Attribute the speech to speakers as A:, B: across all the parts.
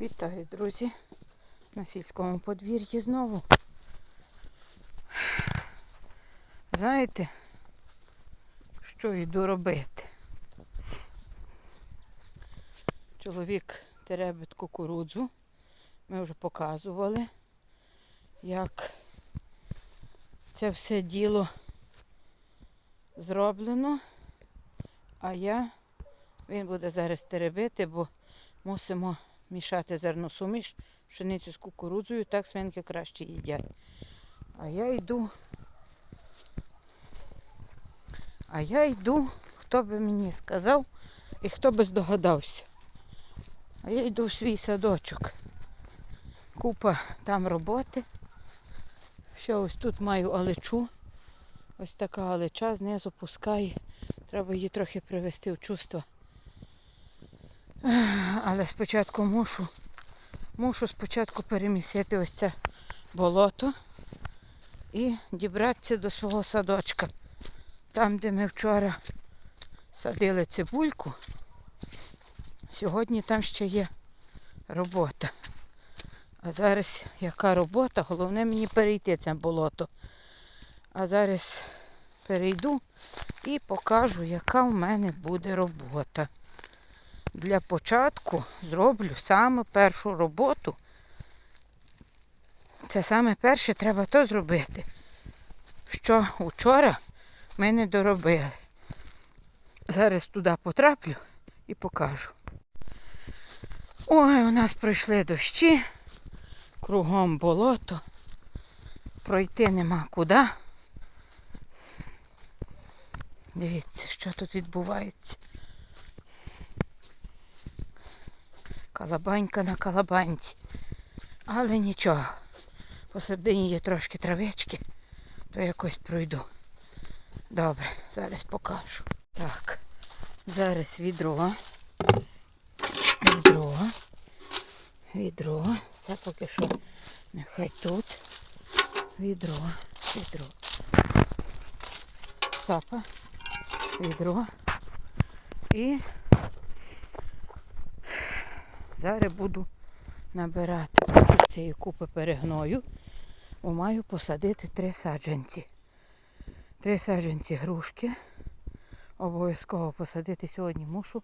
A: Вітаю, друзі, на сільському подвір'ї знову. Знаєте, що йду робити? Чоловік теребить кукурудзу. Ми вже показували, як це все діло зроблено. А я, він буде зараз теребити, бо мусимо мішати зерносуміш, пшеницю з кукурудзою, так свинки краще їдять. А я йду. А я йду, хто би мені сказав і хто би здогадався. А я йду в свій садочок. Купа там роботи. Ще ось тут маю алечу. Ось така алеча знизу пускає. Треба її трохи привести в чувство. Але спочатку мушу, мушу спочатку перемісити ось це болото і дібратися до свого садочка. Там, де ми вчора садили цибульку, сьогодні там ще є робота. А зараз яка робота? Головне мені перейти це болото. А зараз перейду і покажу, яка в мене буде робота. Для початку зроблю саме першу роботу. Це саме перше треба то зробити, що вчора ми не доробили. Зараз туди потраплю і покажу. Ой, у нас пройшли дощі, кругом болото. Пройти нема куди. Дивіться, що тут відбувається. Калабанька на калабанці. Але нічого. Посередині є трошки травички, то якось пройду. Добре, зараз покажу. Так, зараз відро. Відро. Відро. Це поки що нехай тут. Відро. Відро. Сапа. Відро. І Зараз буду набирати цієї купи перегною, бо маю посадити три саджанці. Три саджанці грушки. Обов'язково посадити сьогодні мушу,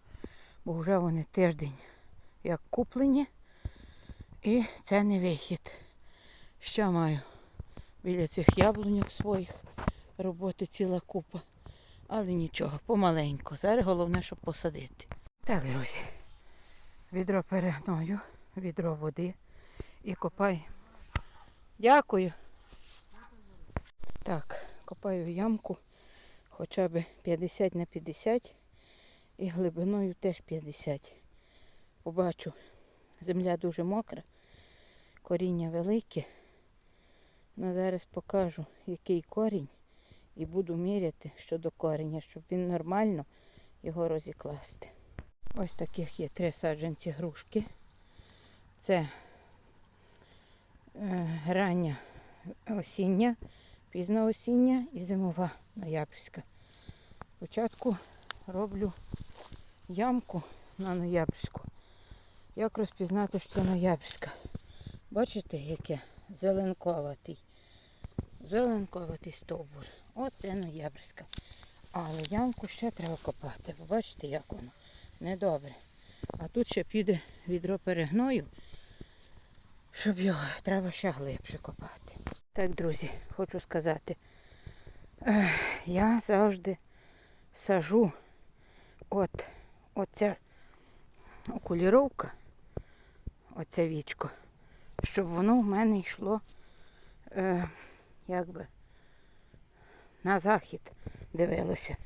A: бо вже вони тиждень як куплені. І це не вихід. Ще маю біля цих яблуньок своїх роботи ціла купа. Але нічого, помаленьку. Зараз головне, щоб посадити. Так, друзі. Відро перегною, відро води і копай. Дякую. Так, копаю ямку хоча б 50 на 50 і глибиною теж 50. Побачу, земля дуже мокра, коріння велике. Ну, зараз покажу, який корінь, і буду міряти щодо кореня, щоб він нормально його розікласти. Ось таких є три саджанці грушки. Це е, рання осіння, пізна осіння і зимова ноябрьська. Спочатку роблю ямку на ноябрьську. Як розпізнати, що це ноябрьська? Бачите, яке зеленковатий. Зеленковатий стовбур. Оце ноябрьська. Але ямку ще треба копати. Ви бачите, як воно недобре. А тут ще піде відро перегною, щоб його треба ще глибше копати. Так, друзі, хочу сказати, я завжди сажу от оця окуліровка, оце вічко, щоб воно в мене йшло е, якби на захід дивилося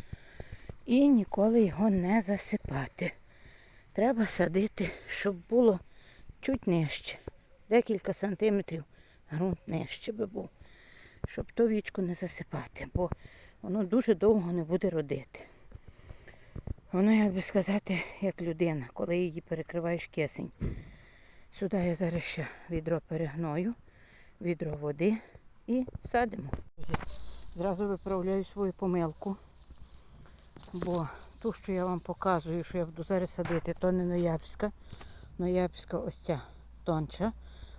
A: і ніколи його не засипати. Треба садити, щоб було чуть нижче. Декілька сантиметрів ґрунт нижче би був, щоб ту вічку не засипати, бо воно дуже довго не буде родити. Воно, як би сказати, як людина, коли її перекриваєш кисень. Сюди я зараз ще відро перегною, відро води і садимо. Зразу виправляю свою помилку. Бо ту, що я вам показую, що я буду зараз садити, то не ноябрьська. Ноябрьська ось ця тонша,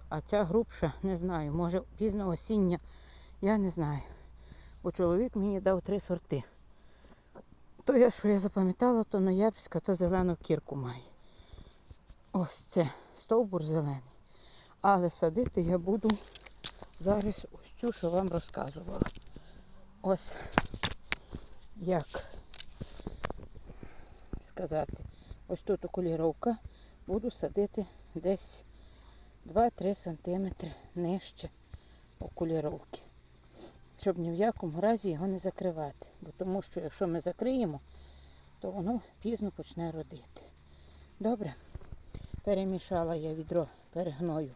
A: а ця грубша, не знаю, може пізно осіння, я не знаю. Бо чоловік мені дав три сорти. То я, що я запам'ятала, то ноябрьська, то зелену кірку має. Ось це стовбур зелений. Але садити я буду зараз ось цю, що вам розказувала. Ось як сказати. Ось тут окуліровка. Буду садити десь 2-3 см нижче окуліровки. Щоб ні в якому разі його не закривати. Бо тому що якщо ми закриємо, то воно пізно почне родити. Добре? Перемішала я відро перегною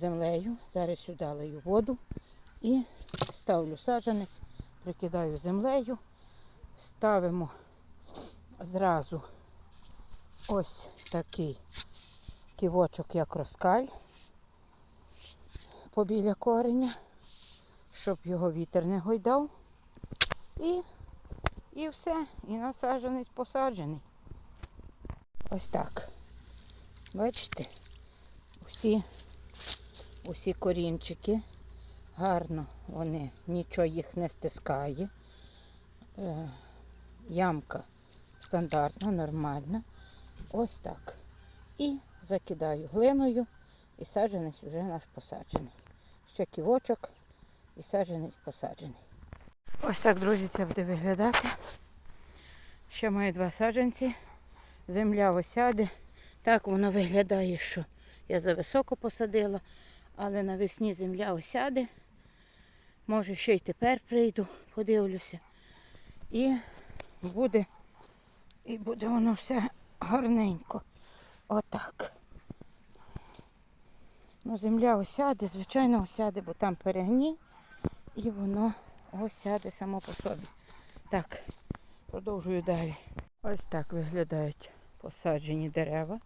A: землею. Зараз сюди лию воду і ставлю саджанець, прикидаю землею, ставимо зразу ось такий ківочок, як розкаль побіля кореня, щоб його вітер не гойдав. І, і все, і насадженець посаджений. Ось так. Бачите? Усі, усі корінчики. Гарно вони, нічого їх не стискає. Е, ямка стандартна, нормальна. Ось так. І закидаю глиною, і саджанець вже наш посаджений. Ще ківочок і саджанець посаджений. Ось так, друзі, це буде виглядати. Ще маю два саджанці. Земля осяде. Так воно виглядає, що я зависоко посадила, але навесні земля осяде. Може ще й тепер прийду, подивлюся. І буде, і буде воно все гарненько. Отак. Ну, земля осяде, звичайно, осяде, бо там перегній, і воно осяде само по собі. Так, продовжую далі. Ось так виглядають посаджені дерева.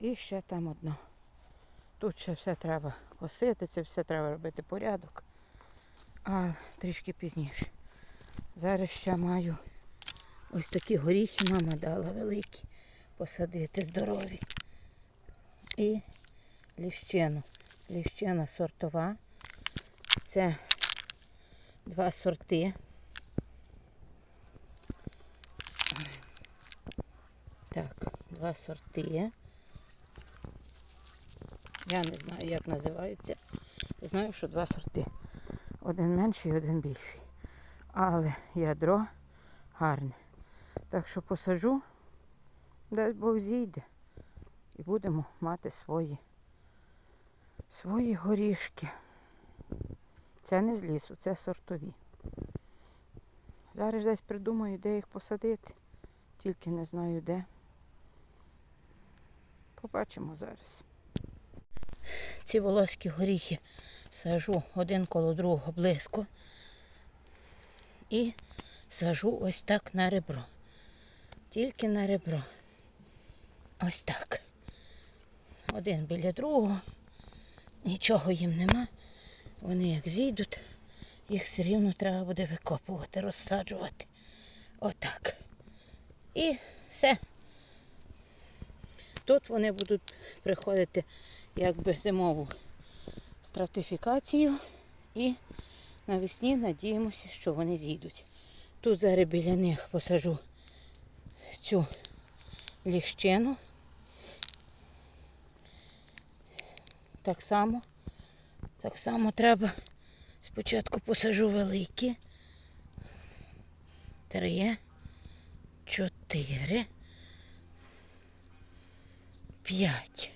A: І ще там одно. Тут ще все треба косити, це все треба робити порядок. А трішки пізніше. Зараз ще маю ось такі горіхи мама дала великі. Посадити здорові. І ліщину. Ліщина сортова. Це два сорти. Так, два сорти. Я не знаю, як називаються. Знаю, що два сорти. Один менший, один більший. Але ядро гарне. Так що посаджу, дай Бог зійде. І будемо мати свої, свої горішки. Це не з лісу, це сортові. Зараз десь придумаю, де їх посадити. Тільки не знаю де. Побачимо зараз. Ці волоські горіхи сажу один коло другого близько і сажу ось так на ребро. Тільки на ребро. Ось так. Один біля другого. Нічого їм нема. Вони як зійдуть, їх все рівно треба буде викопувати, розсаджувати. Отак. І все. Тут вони будуть приходити якби зимову стратифікацію і навесні надіємося, що вони зійдуть. Тут зараз біля них посажу цю ліщину. Так само, так само треба спочатку посажу великі. Три, чотири, п'ять.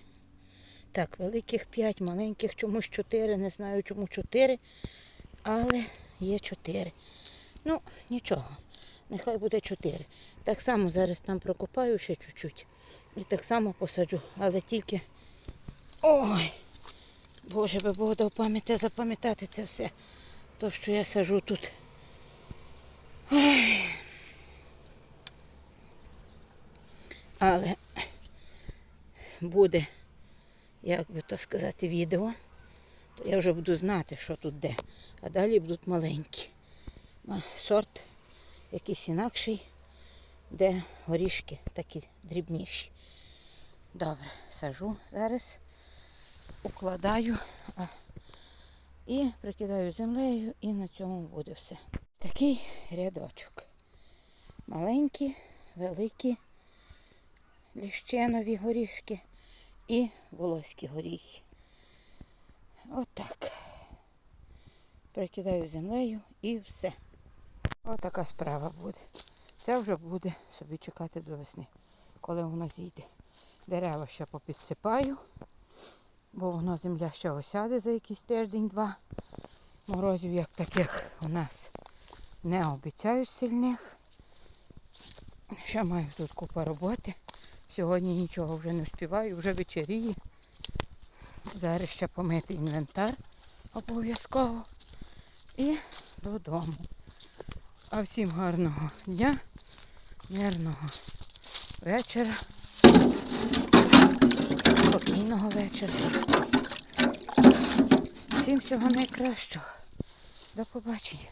A: Так, великих 5, маленьких чомусь 4, не знаю чому 4, але є 4. Ну, нічого, нехай буде 4. Так само зараз там прокопаю ще чуть-чуть. І так само посаджу, але тільки... Ой! Боже би Бог дав пам'яті запам'ятати це все. То, що я сажу тут. Ой. Але буде як би то сказати, відео, то я вже буду знати, що тут де. А далі будуть маленькі. Сорт якийсь інакший. де горішки такі дрібніші. Добре, сажу зараз, укладаю і прикидаю землею, і на цьому буде все. Такий рядочок. Маленькі, великі ліщенові горішки і волоські горіхи. Отак. Прикидаю землею і все. Отака справа буде. Це вже буде собі чекати до весни, коли воно зійде. Дерева ще попідсипаю, бо воно земля ще осяде за якийсь тиждень-два. Морозів як таких у нас не обіцяють сильних. Ще маю тут купа роботи. Сьогодні нічого вже не вспіваю, вже вечеріє. Зараз ще помити інвентар обов'язково. І додому. А всім гарного дня, мирного вечора, спокійного вечора. Всім всього найкращого. До побачення.